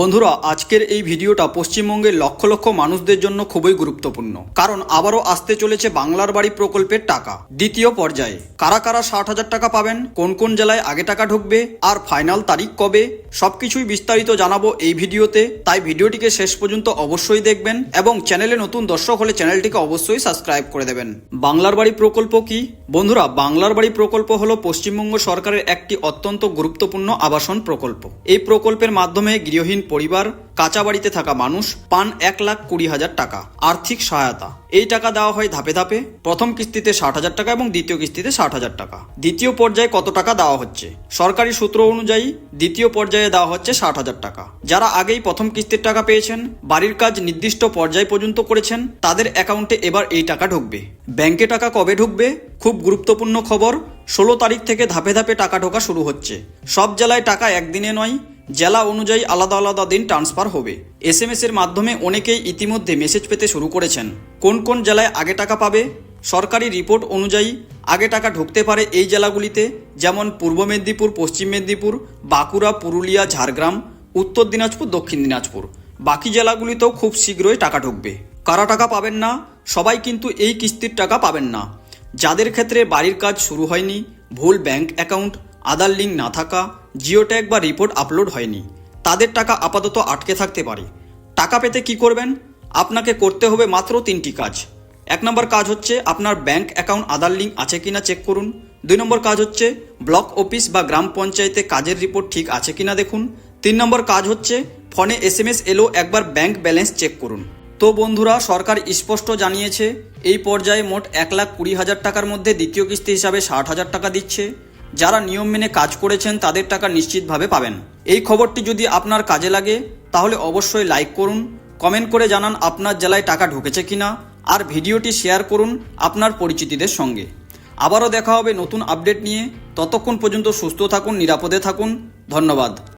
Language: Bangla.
বন্ধুরা, আজকের এই ভিডিওটা পশ্চিমবঙ্গের লক্ষ লক্ষ মানুষদের জন্য খুবই গুরুত্বপূর্ণ। কারণ আবারও আসতে চলেছে বাংলার বাড়ি প্রকল্পের টাকা। দ্বিতীয় পর্যায়ে, কারা কারা ষাট হাজার টাকা পাবেন, কোন কোন জেলায় আগে টাকা ঢুকবে, আর ফাইনাল তারিখ কবে? সবকিছুই বিস্তারিত জানাব এই ভিডিওতে। তাই ভিডিওটিকে শেষ পর্যন্ত অবশ্যই দেখবেন এবং চ্যানেলে নতুন দর্শক হলে চ্যানেলটিকে অবশ্যই সাবস্ক্রাইব করে দেবেন। বাংলার বাড়ি প্রকল্প কি? বন্ধুরা, বাংলার বাড়ি প্রকল্প হলো পশ্চিমবঙ্গ সরকারের একটি অত্যন্ত গুরুত্বপূর্ণ আবাসন প্রকল্প। এই প্রকল্পের মাধ্যমে গৃহহীন পরিবার কাঁচা বাড়িতে থাকা মানুষ পান এক লাখ কুড়ি হাজার টাকা। আর্থিক সহায়তা। এই টাকা দেওয়া হয় ধাপে ধাপে। প্রথম কিস্তিতে ষাট হাজার টাকা এবং দ্বিতীয় কিস্তিতে ষাট হাজার টাকা। দ্বিতীয় পর্যায়ে কত টাকা দেওয়া হচ্ছে? সরকারি সূত্র অনুযায়ী দ্বিতীয় পর্যায়ে দেওয়া হচ্ছে ষাট হাজার টাকা। যারা আগেই প্রথম কিস্তির টাকা পেয়েছেন, বাড়ির কাজ নির্দিষ্ট পর্যায় পর্যন্ত করেছেন, তাদের অ্যাকাউন্টে এবার এই টাকা ঢুকবে। ব্যাংকে টাকা কবে ঢুকবে? খুব গুরুত্বপূর্ণ খবর, ষোলো তারিখ থেকে ধাপে ধাপে টাকা ঢোকা শুরু হচ্ছে। সব জেলায় টাকা একদিনে নয় জেলা অনুযায়ী আলাদা আলাদা দিন ট্রান্সফার হবে। এস এম এর মাধ্যমে অনেকেই ইতিমধ্যে মেসেজ পেতে শুরু করেছেন। কোন কোন জেলায় আগে টাকা পাবে? সরকারি রিপোর্ট অনুযায়ী আগে টাকা ঢুকতে পারে এই জেলাগুলিতে, যেমন পূর্ব মেদিনীপুর, পশ্চিম মেদিনীপুর, বাঁকুড়া, পুরুলিয়া, ঝাড়গ্রাম, উত্তর দিনাজপুর, দক্ষিণ দিনাজপুর। বাকি জেলাগুলিতেও খুব শীঘ্রই টাকা ঢুকবে। কারা টাকা পাবেন না? সবাই কিন্তু এই কিস্তির টাকা পাবেন না। যাদের ক্ষেত্রে বাড়ির কাজ শুরু হয়নি, ভুল ব্যাংক অ্যাকাউন্ট, আধার লিঙ্ক না থাকা জিও ট্যাগ বা রিপোর্ট আপলোড হয়নি। তাদের টাকা আপাতত আটকে থাকতে পারে। টাকা পেতে কি করবেন? আপনাকে করতে হবে মাত্র তিনটি কাজ। এক নম্বর কাজ হচ্ছে আপনার ব্যাংক অ্যাকাউন্ট, আধার লিঙ্ক আছে কিনা চেক করুন। দুই নম্বর কাজ হচ্ছে ব্লক অফিস বা গ্রাম পঞ্চায়েতে কাজের রিপোর্ট ঠিক আছে কিনা দেখুন। তিন নম্বর কাজ হচ্ছে ফোনে এস এম এস এলো, একবার ব্যাংক ব্যালেন্স চেক করুন। তো বন্ধুরা, সরকার স্পষ্ট জানিয়েছে, এই পর্যায়ে মোট এক লাখ কুড়ি হাজার টাকার মধ্যে দ্বিতীয় কিস্তি হিসাবে ষাট হাজার টাকা দিচ্ছে। যারা নিয়ম মেনে কাজ করেছেন তাদের টাকা নিশ্চিতভাবে পাবেন। এই খবরটি যদি আপনার কাজে লাগে, তাহলে অবশ্যই লাইক করুন, কমেন্ট করে জানান আপনার জেলায় টাকা ঢুকেছে কিনা, আর ভিডিওটি শেয়ার করুন আপনার পরিচিতিদের সঙ্গে। আবারও দেখা হবে নতুন আপডেট নিয়ে। ততক্ষণ পর্যন্ত সুস্থ থাকুন, নিরাপদে থাকুন। ধন্যবাদ।